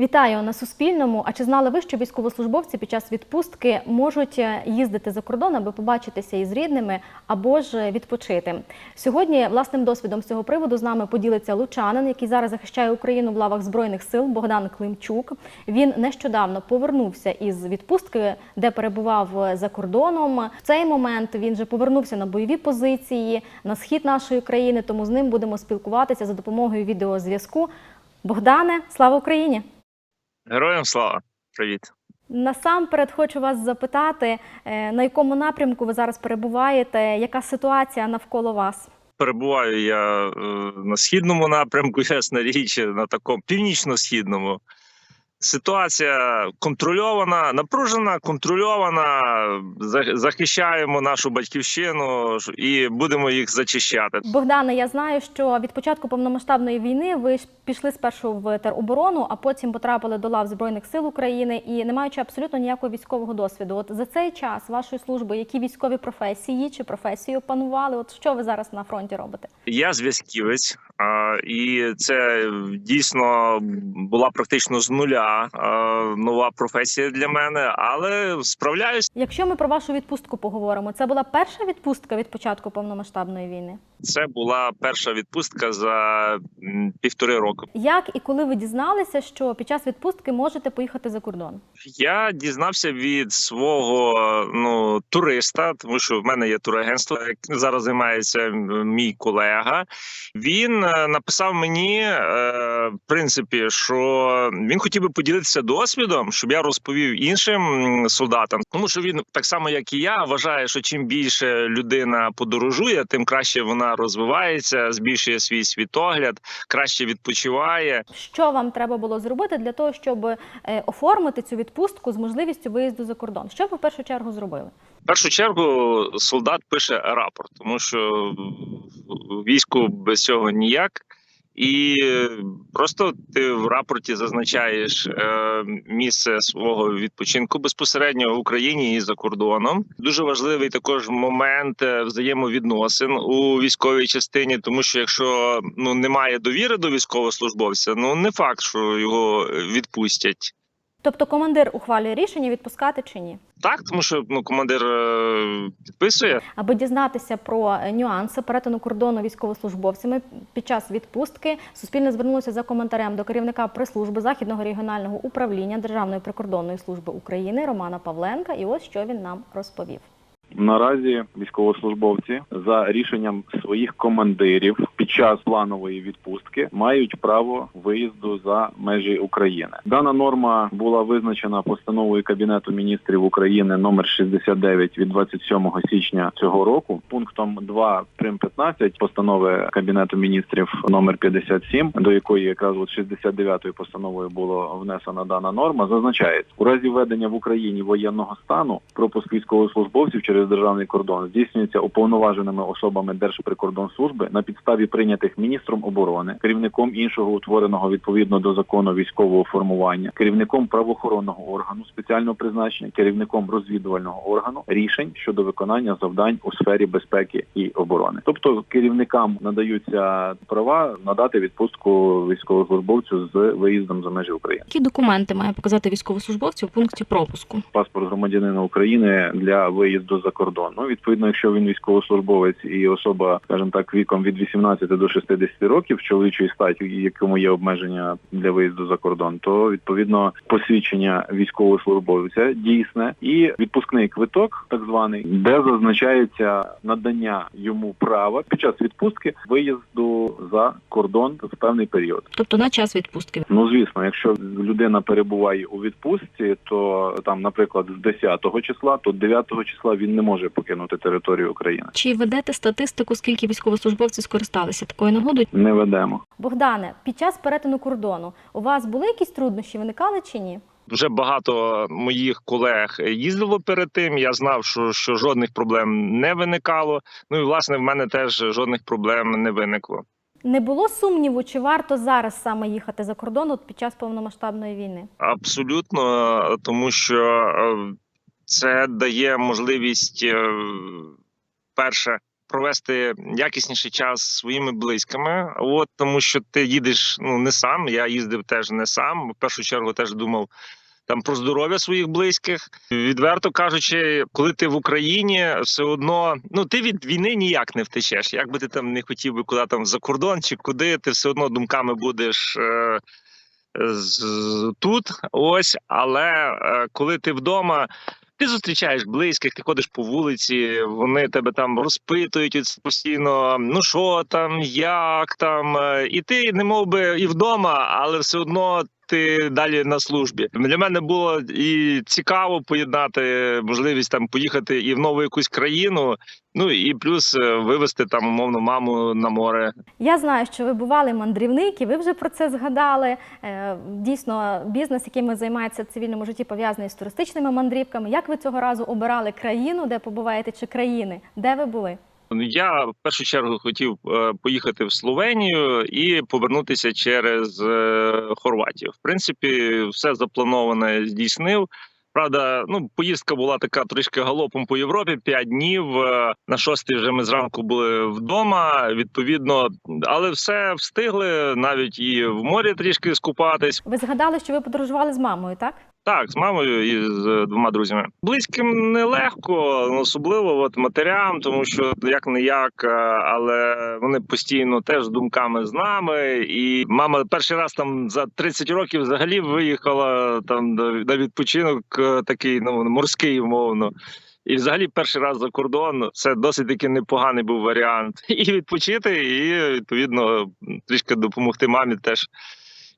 Вітаю на Суспільному. А чи знали ви, що військовослужбовці під час відпустки можуть е, їздити за кордон, аби побачитися із рідними або ж відпочити? Сьогодні власним досвідом з цього приводу з нами поділиться лучанин, який зараз захищає Україну в лавах збройних сил Богдан Климчук. Він нещодавно повернувся із відпустки, де перебував за кордоном. В цей момент він же повернувся на бойові позиції на схід нашої країни. Тому з ним будемо спілкуватися за допомогою відеозв'язку. Богдане, слава Україні! Героям слава! Привіт! Насамперед хочу вас запитати, е, на якому напрямку ви зараз перебуваєте, яка ситуація навколо вас? Перебуваю я е, на східному напрямку, ясна річ, на такому північно-східному. Ситуація контрольована, напружена, контрольована. За- Захищаємо нашу батьківщину і будемо їх зачищати. Богдане, я знаю, що від початку повномасштабної війни ви пішли спершу в тероборону, а потім потрапили до лав Збройних сил України і не маючи абсолютно ніякого військового досвіду. От за цей час вашої служби, які військові професії чи професії опанували? От що ви зараз на фронті робите? Я зв'язківець, і це дійсно була практично з нуля нова професія для мене, але справляюсь. Якщо ми про вашу відпустку поговоримо, це була перша відпустка від початку повномасштабної війни. Це була перша відпустка за півтори роки. Як і коли ви дізналися, що під час відпустки можете поїхати за кордон? Я дізнався від свого ну туриста, тому що в мене є турагентство, зараз займається мій колега. Він написав мені, е, в принципі, що він хотів би поділитися досвідом, щоб я розповів іншим солдатам, тому що він так само, як і я, вважає, що чим більше людина подорожує, тим краще вона розвивається, збільшує свій світогляд, краще відпочиває. Що вам треба було зробити для того, щоб е, оформити цю відпустку з можливістю виїзду за кордон? Що ви в першу чергу зробили? Першу чергу солдат пише рапорт, тому що війську без цього ніяк. І просто ти в рапорті зазначаєш е, місце свого відпочинку безпосередньо в Україні і за кордоном. Дуже важливий також момент е, взаємовідносин у військовій частині, тому що якщо ну немає довіри до військовослужбовця, ну не факт, що його відпустять. Тобто командир ухвалює рішення відпускати чи ні? Так, тому що ну командир е, підписує. Аби дізнатися про нюанси перетину кордону військовослужбовцями під час відпустки, Суспільне звернулося за коментарем до керівника прес-служби Західного регіонального управління Державної прикордонної служби України Романа Павленка. І ось що він нам розповів. Наразі військовослужбовці за рішенням своїх командирів під час планової відпустки мають право виїзду за межі України. Дана норма була визначена постановою Кабінету міністрів України номер 69 від 27 січня цього року. Пунктом 2 прим 15 постанови Кабінету міністрів номер 57, до якої якраз от 69-ю постановою було внесена дана норма, зазначається у разі введення в Україні воєнного стану пропуск військовослужбовців через державний кордон здійснюється уповноваженими особами Держприкордонслужби на підставі прийнятих міністром оборони, керівником іншого утвореного відповідно до закону військового формування, керівником правоохоронного органу спеціального призначення, керівником розвідувального органу рішень щодо виконання завдань у сфері безпеки і оборони. Тобто керівникам надаються права надати відпустку військовослужбовцю з виїздом за межі України. Які документи має показати військовослужбовцю у пункті пропуску? паспорт громадянина України для виїзду за кордон. Ну відповідно, якщо він військовослужбовець і особа, скажімо так, віком від 18 до 60 років, чоловічої статі, якому є обмеження для виїзду за кордон, то відповідно посвідчення військовослужбовця дійсне і відпускний квиток, так званий, де зазначається надання йому права під час відпустки виїзду за кордон в певний період. Тобто на час відпустки. Ну звісно, якщо людина перебуває у відпустці, то там, наприклад, з 10 числа, то 9 числа він не може покинути територію України. Чи ведете статистику, скільки військовослужбовців скористалися такою нагодою? Не ведемо. Богдане, під час перетину кордону у вас були якісь труднощі, виникали чи ні? Дуже багато моїх колег їздило перед тим. Я знав, що, що жодних проблем не виникало. Ну і власне в мене теж жодних проблем не виникло. Не було сумніву, чи варто зараз саме їхати за кордон от під час повномасштабної війни? Абсолютно, тому що е, це дає можливість е, перше провести якісніший час своїми близькими. От тому, що ти їдеш ну не сам. Я їздив теж не сам. В першу чергу теж думав. Там про здоров'я своїх близьких, відверто кажучи, коли ти в Україні, все одно ну ти від війни ніяк не втечеш. Як би ти там не хотів би куди там за кордон чи куди, ти все одно думками будеш е, з- тут. Ось, але е, коли ти вдома. Ти зустрічаєш близьких, ти ходиш по вулиці, вони тебе там розпитують постійно. Ну що там, як там, е, і ти не мов би і вдома, але все одно ти далі на службі. Для мене було і цікаво поєднати можливість там поїхати і в нову якусь країну. Ну і плюс е, вивезти там умовно маму на море. Я знаю, що ви бували мандрівник, і ви вже про це згадали. Е, Дійсно, бізнес, яким ви займаєтеся в цивільному житті, пов'язаний з туристичними мандрівками. Як ви цього разу обирали країну, де побуваєте, чи країни? Де ви були? Я в першу чергу хотів е, поїхати в Словенію і повернутися через е, Хорватію. В принципі, все заплановане здійснив. Правда, ну поїздка була така трішки галопом по Європі. П'ять днів е, на шостий вже ми зранку були вдома. Відповідно, але все встигли навіть і в морі трішки скупатись. Ви згадали, що ви подорожували з мамою, так? Так, з мамою і з е, двома друзями. Близьким нелегко, особливо от матерям, тому що як не як, але вони постійно теж думками з нами. І мама перший раз там за 30 років взагалі виїхала там на на відпочинок е, такий ну морський, умовно. І взагалі перший раз за кордон це досить таки непоганий був варіант. І відпочити, і відповідно трішки допомогти мамі теж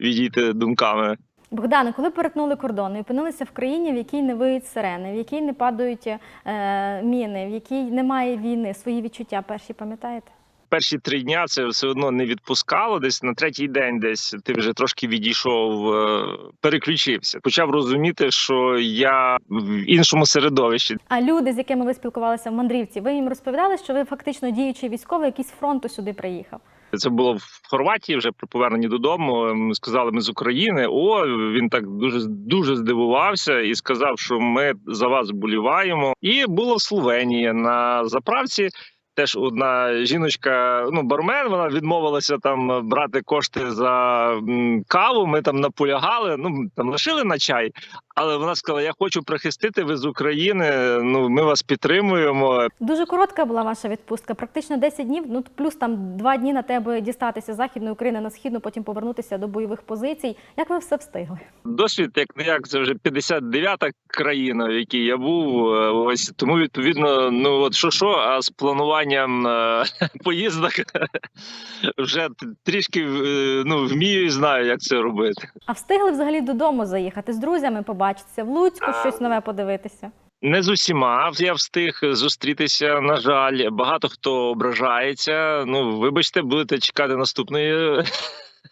відійти думками. Богдане, коли перетнули кордон і опинилися в країні, в якій не виють сирени, в якій не падають е, міни, в якій немає війни, свої відчуття перші пам'ятаєте? Перші три дня це все одно не відпускало. Десь на третій день, десь ти вже трошки відійшов, е, переключився. Почав розуміти, що я в іншому середовищі. А люди, з якими ви спілкувалися в мандрівці, ви їм розповідали, що ви фактично діючий військовий, який з фронту сюди приїхав. Це було в Хорватії вже при поверненні додому. Ми сказали, ми з України. О, він так дуже дуже здивувався і сказав, що ми за вас боліваємо. І було в Словенії на заправці. Теж одна жіночка, ну бармен, вона відмовилася там брати кошти за каву. Ми там наполягали. Ну там лишили на чай, але вона сказала: Я хочу прихистити. Ви з України. Ну ми вас підтримуємо. Дуже коротка була ваша відпустка, практично 10 днів. Ну плюс там два дні на тебе дістатися з західної України на східну, потім повернутися до бойових позицій. Як ви все встигли? Досвід, як не як це вже 59-та країна, в якій я був. е, Ось тому відповідно, ну от що що, а з плануванням е, поїздок вже трішки е, ну вмію і знаю, як це робити. А встигли взагалі додому заїхати з друзями, побачитися в Луцьку, щось нове подивитися. Не з усіма я встиг зустрітися. На жаль, багато хто ображається. Ну вибачте, будете чекати наступної.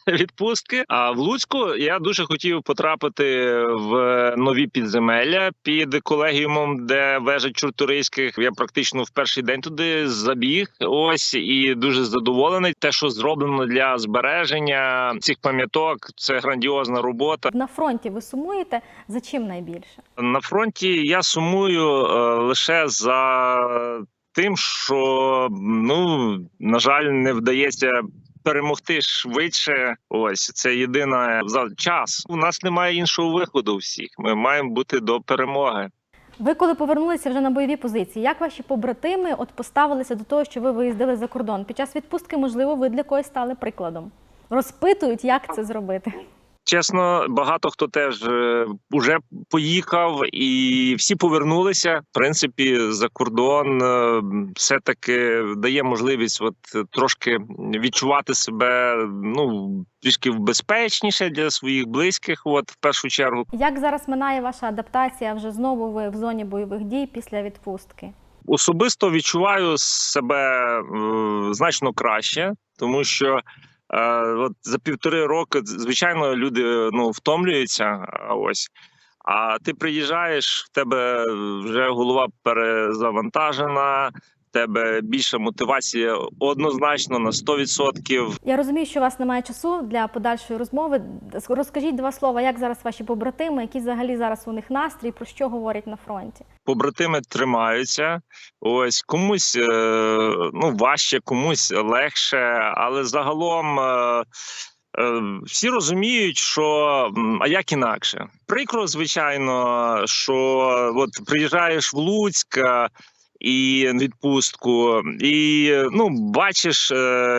Відпустки, а в Луцьку я дуже хотів потрапити в нові підземелля під колегіумом, де вежа чуртуриських. Я практично в перший день туди забіг. Ось і дуже задоволений. Те, що зроблено для збереження цих пам'яток, це грандіозна робота. На фронті ви сумуєте за чим найбільше? На фронті я сумую е, лише за тим, що ну на жаль, не вдається. Перемогти швидше, ось це єдине за час. У нас немає іншого виходу. Всіх ми маємо бути до перемоги. Ви коли повернулися вже на бойові позиції, як ваші побратими от поставилися до того, що ви виїздили за кордон? Під час відпустки, можливо, ви для когось стали прикладом. Розпитують, як це зробити. Чесно, багато хто теж е, уже поїхав, і всі повернулися. В принципі, за кордон е, все таки дає можливість, от трошки відчувати себе ну трішки безпечніше для своїх близьких. От в першу чергу. Як зараз минає ваша адаптація? Вже знову ви в зоні бойових дій після відпустки? Особисто відчуваю себе е, значно краще, тому що от за півтори роки, звичайно, люди ну втомлюються. Ось. А ти приїжджаєш, в тебе вже голова перезавантажена, тебе більша мотивація однозначно на 100%. Я розумію, що у вас немає часу для подальшої розмови. Розкажіть два слова, як зараз ваші побратими, який взагалі зараз у них настрій, про що говорять на фронті? побратими тримаються. Ось комусь е, ну важче, комусь легше, але загалом. Е, е, всі розуміють, що а як інакше. Прикро, звичайно, що от приїжджаєш в Луцьк і відпустку, і ну бачиш е,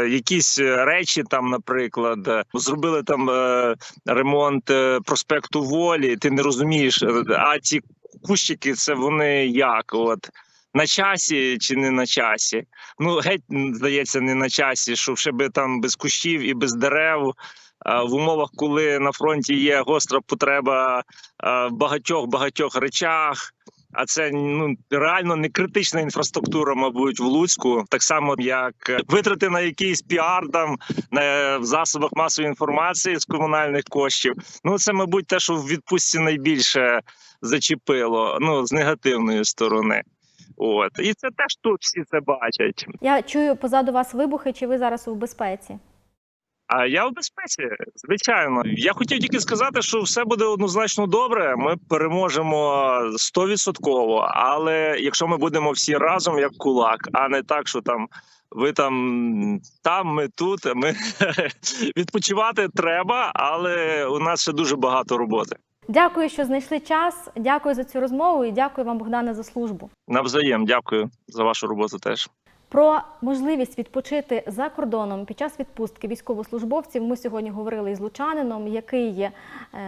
якісь речі там, наприклад, зробили там е, ремонт е, проспекту Волі. Ти не розумієш, а ці кущики це вони як? От на часі чи не на часі? Ну геть здається, не на часі, що ще би там без кущів і без дерев. В умовах, коли на фронті є гостра потреба в багатьох багатьох речах, а це ну реально не критична інфраструктура, мабуть, в Луцьку, так само як е, витрати на якийсь піар там на в засобах масової інформації з комунальних коштів. Ну це, мабуть, те, що в відпустці найбільше зачепило, ну з негативної сторони. От і це теж тут всі це бачать. Я чую позаду вас вибухи, чи ви зараз у безпеці? А я в безпеці, звичайно. Я хотів тільки сказати, що все буде однозначно добре. Ми переможемо стовідсотково. Але якщо ми будемо всі разом як кулак, а не так, що там ви там, там, ми тут. Ми відпочивати треба, але у нас ще дуже багато роботи. Дякую, що знайшли час. Дякую за цю розмову і дякую вам, Богдане, за службу. Навзаєм, дякую за вашу роботу. Теж. Про можливість відпочити за кордоном під час відпустки військовослужбовців ми сьогодні говорили із лучанином, який е,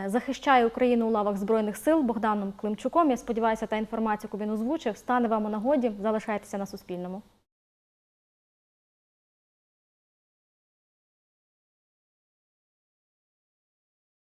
захищає Україну у лавах збройних сил Богданом Климчуком. Я сподіваюся, та інформація, яку він озвучив, стане вам у нагоді. Залишайтеся на Суспільному.